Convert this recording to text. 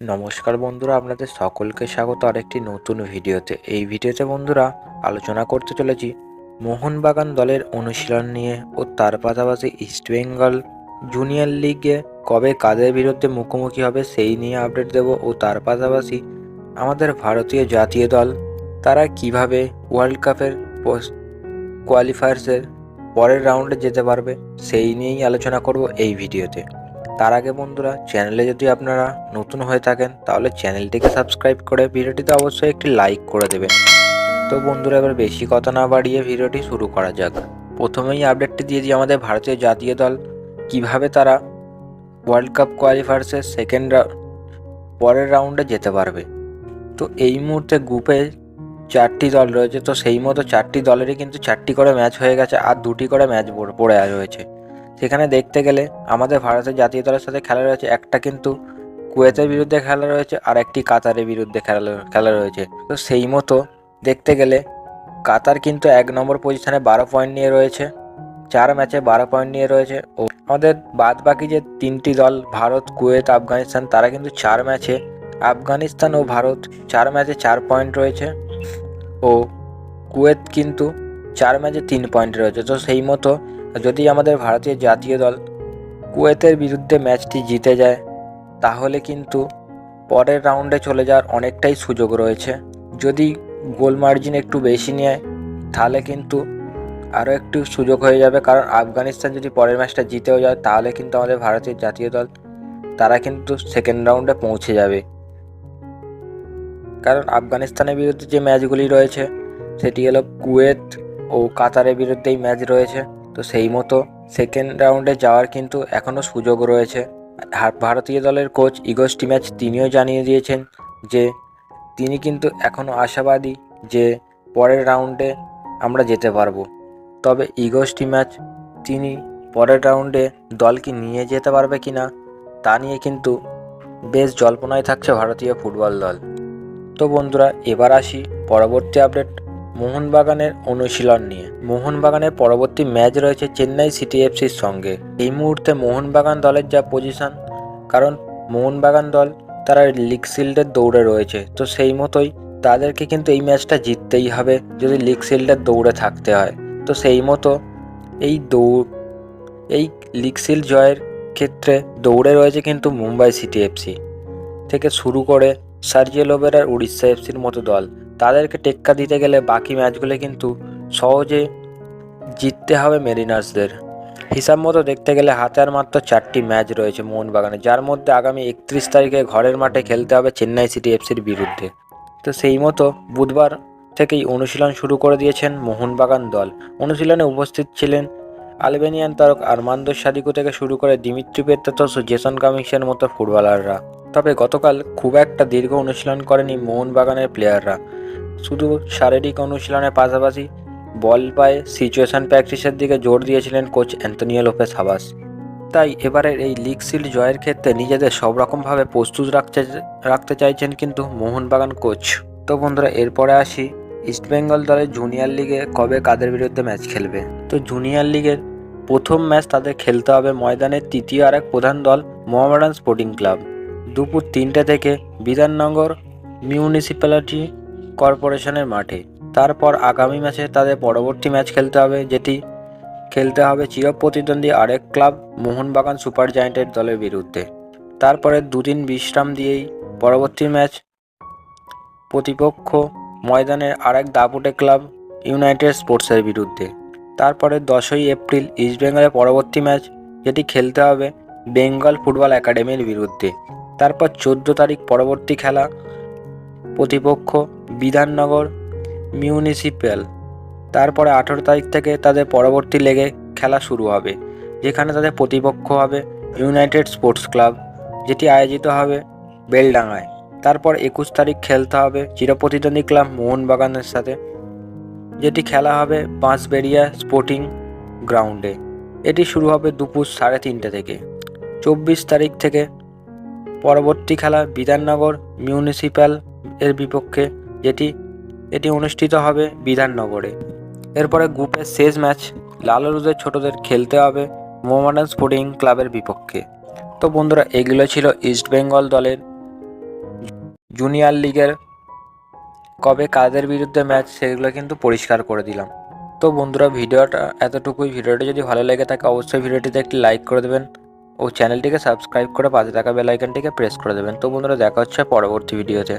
নমস্কার বন্ধুরা, আপনাদের সকলকে স্বাগত আরেকটি নতুন ভিডিওতে। এই ভিডিওতে বন্ধুরা আলোচনা করতে চলেছি মোহনবাগান দলের অনুশীলন নিয়ে ও তার পাশাপাশি ইস্টবেঙ্গল জুনিয়র লিগে কবে কাদের বিরুদ্ধে মুখোমুখি হবে সেই নিয়ে আপডেট দেব ও তার পাশাপাশি আমাদের ভারতীয় জাতীয় দল, তারা কীভাবে ওয়ার্ল্ড কাপের কোয়ালিফায়ার্সের পরের রাউন্ডে যেতে পারবে সেই নিয়েই আলোচনা করব এই ভিডিওতে। তার আগে বন্ধুরা, চ্যানেলে যদি আপনারা নতুন হয়ে থাকেন, তাহলে চ্যানেলটিকে সাবস্ক্রাইব করে ভিডিওটিতে অবশ্যই একটি লাইক করে দেবেন। তো বন্ধুরা, এবার বেশি কথা না বাড়িয়ে ভিডিওটি শুরু করা যাক। প্রথমেই আপডেটটি দিয়ে দিই আমাদের ভারতীয় জাতীয় দল। কীভাবে তারা ওয়ার্ল্ড কাপ কোয়ালিফায়ার্সের সেকেন্ড পরের রাউন্ডে যেতে পারবে? তো এই মুহূর্তে গ্রুপে চারটি দল রয়েছে। তো সেই মতো চারটি দলেরই কিন্তু চারটি করে ম্যাচ হয়ে গেছে, আর দুটি করে ম্যাচ পড়ে রয়েছে। সেখানে দেখতে গেলে আমাদের ভারতের জাতীয় দলের সাথে খেলা রয়েছে। একটা কিন্তু কুয়েতের বিরুদ্ধে খেলা রয়েছে আর একটি কাতারের বিরুদ্ধে খেলা খেলা রয়েছে। তো সেই মতো দেখতে গেলে কাতার কিন্তু এক নম্বর পজিশনে বারো পয়েন্ট নিয়ে রয়েছে। চার ম্যাচে বারো পয়েন্ট নিয়ে রয়েছে। ও আমাদের বাদ বাকি যে তিনটি দল, ভারত, কুয়েত, আফগানিস্তান, তারা কিন্তু চার ম্যাচে আফগানিস্তান ও ভারত চার ম্যাচে চার পয়েন্ট রয়েছে। ও কুয়েত কিন্তু চার ম্যাচে তিন পয়েন্ট রয়েছে। তো সেই মতো যদি আমাদের ভারতীয় জাতীয় দল কুয়েতের বিরুদ্ধে ম্যাচটি জিতে যায়, তাহলে কিন্তু পরের রাউন্ডে চলে যাওয়ার অনেকটাই সুযোগ রয়েছে। যদি গোল মার্জিন একটু বেশি নেয়, তাহলে কিন্তু আরও একটু সুযোগ হয়ে যাবে। কারণ আফগানিস্তান যদি পরের ম্যাচটা জিতেও যায়, তাহলে কিন্তু আমাদের ভারতীয় জাতীয় দল, তারা কিন্তু সেকেন্ড রাউন্ডে পৌঁছে যাবে। কারণ আফগানিস্তানের বিরুদ্ধে যে ম্যাচগুলি রয়েছে, সেটি হলো কুয়েত ও কাতারের বিরুদ্ধেই ম্যাচ রয়েছে। তো সেই মতো সেকেন্ড রাউন্ডে যাওয়ার কিন্তু এখনও সুযোগ রয়েছে। ভারতীয় দলের কোচ ইগোস্টি ম্যাচ তিনিও জানিয়ে দিয়েছেন যে, তিনি কিন্তু এখনও আশাবাদী যে পরের রাউন্ডে আমরা যেতে পারব। তবে ইগোস্টি ম্যাচ তিনি পরের রাউন্ডে দলকে নিয়ে যেতে পারবে কি না তা নিয়ে কিন্তু বেশ জল্পনায় থাকছে ভারতীয় ফুটবল দল। তো বন্ধুরা, এবার আসি পরবর্তী আপডেট মোহনবাগানের অনুশীলন নিয়ে। মোহনবাগানের পরবর্তী ম্যাচ রয়েছে চেন্নাই সিটি এফসির সঙ্গে। এই মুহূর্তে মোহনবাগান দলের যা পজিশন কারণ মোহনবাগান দল তারা লিগ শিল্ডের দৌড়ে রয়েছে, তো সেই মতোই তাদেরকে কিন্তু এই ম্যাচটা জিততেই হবে যদি লিগ শিল্ডের দৌড়ে থাকতে হয়। তো সেই মতো এই দৌড়, এই লিগ শিল্ড জয়ের ক্ষেত্রে দৌড়ে রয়েছে কিন্তু মুম্বাই সিটি এফসি থেকে শুরু করে সার্জিও লোবেরার উড়িষ্যা এফসির মতো দল। তাদেরকে টেক্কা দিতে গেলে বাকি ম্যাচগুলো কিন্তু সহজে জিততে হবে মেরিনার্সদের। হিসাব মতো দেখতে গেলে হাতে আর মাত্র চারটি ম্যাচ রয়েছে মোহনবাগানে, যার মধ্যে আগামী একত্রিশ তারিখে ঘরের মাঠে খেলতে হবে চেন্নাই সিটি এফসির বিরুদ্ধে। তো সেই মতো বুধবার থেকেই অনুশীলন শুরু করে দিয়েছেন মোহনবাগান দল। অনুশীলনে উপস্থিত ছিলেন আলবেনিয়ান তারক আরমান্দো সাদিকু থেকে শুরু করে দিমিত্রি পেত্তাতস ও জেসন কামিংসের মতো ফুটবলাররা। তবে গতকাল খুব একটা দীর্ঘ অনুশীলন করেনি মোহনবাগানের প্লেয়াররা। শুধু শারীরিক অনুশীলনের পাশাপাশি বল পায়ে সিচুয়েশন প্র্যাকটিসের দিকে জোর দিয়েছিলেন কোচ অ্যান্টনিও লোপেস হাবাস তাই এবারের এই লিগ শিল্ড জয়ের ক্ষেত্রে নিজেদের সব রকমভাবে প্রস্তুত রাখতে রাখতে চাইছেন কিন্তু মোহনবাগান কোচ তো বন্ধুরা, এরপরে আসি ইস্টবেঙ্গল দলের জুনিয়র লিগে কবে কাদের বিরুদ্ধে ম্যাচ খেলবে? তো জুনিয়র লিগের প্রথম ম্যাচ তাদের খেলতে হবে ময়দানের তৃতীয় আর এক প্রধান দল মোহামেডান স্পোর্টিং ক্লাব। দুপুর তিনটে থেকে বিধাননগর মিউনিসিপ্যালিটি কর্পোরেশনের মাঠে। তারপর আগামী ম্যাচে তাদের পরবর্তী ম্যাচ খেলতে হবে, যেটি খেলতে হবে চিরপ্রতিদ্বন্দ্বী আরেক ক্লাব মোহনবাগান সুপার জায়েন্টের দলের বিরুদ্ধে। তারপরে দুদিন বিশ্রাম দিয়েই পরবর্তী ম্যাচ প্রতিপক্ষ ময়দানের আরেক দাপুটে ক্লাব ইউনাইটেড স্পোর্টসের বিরুদ্ধে। তারপরে দশই এপ্রিল ইস্টবেঙ্গলের পরবর্তী ম্যাচ, যেটি খেলতে হবে বেঙ্গল ফুটবল একাডেমির বিরুদ্ধে। তারপর চোদ্দ তারিখ পরবর্তী খেলা প্রতিপক্ষ, বিধাননগর মিউনিসিপ্যাল তারপরে আঠেরো তারিখ থেকে তাদের পরবর্তী লেগে খেলা শুরু হবে, যেখানে তাদের প্রতিপক্ষ হবে ইউনাইটেড স্পোর্টস ক্লাব যেটি আয়োজিত হবে বেলডাঙ্গায়। তারপর একুশ তারিখ খেলতে হবে চিরপ্রতিদ্বন্দ্বী ক্লাব মোহনবাগানের সাথে, যেটি খেলা হবে বাঁশবেড়িয়া স্পোর্টিং গ্রাউন্ডে। এটি শুরু হবে দুপুর সাড়ে তিনটে থেকে। চব্বিশ তারিখ থেকে পরবর্তী খেলা বিধাননগর মিউনিসিপ্যাল এর বিপক্ষে, যেটি, এটি অনুষ্ঠিত হবে বিধাননগরে। এরপরে গ্রুপের শেষ ম্যাচ লাল লালরুদের ছোটদের খেলতে হবে মোহামেডান স্পোর্টিং ক্লাবের বিপক্ষে। তো বন্ধুরা, এগুলো ছিল ইস্ট বেঙ্গল দলের জুনিয়র লিগের কবে কাদের বিরুদ্ধে ম্যাচ, সেগুলো কিন্তু পরিষ্কার করে দিলাম। তো বন্ধুরা, ভিডিওটা, এতটুকুই। ভিডিওটি যদি ভালো লেগে থাকে, অবশ্যই ভিডিওটিতে একটি লাইক করে দেবেন। ও চ্যানেলটিকে সাবস্ক্রাইব করে পাশে থাকা বেলাইকানটিকে প্রেস করে দেবেন। তো বন্ধুরা, দেখা হচ্ছে পরবর্তী ভিডিওতে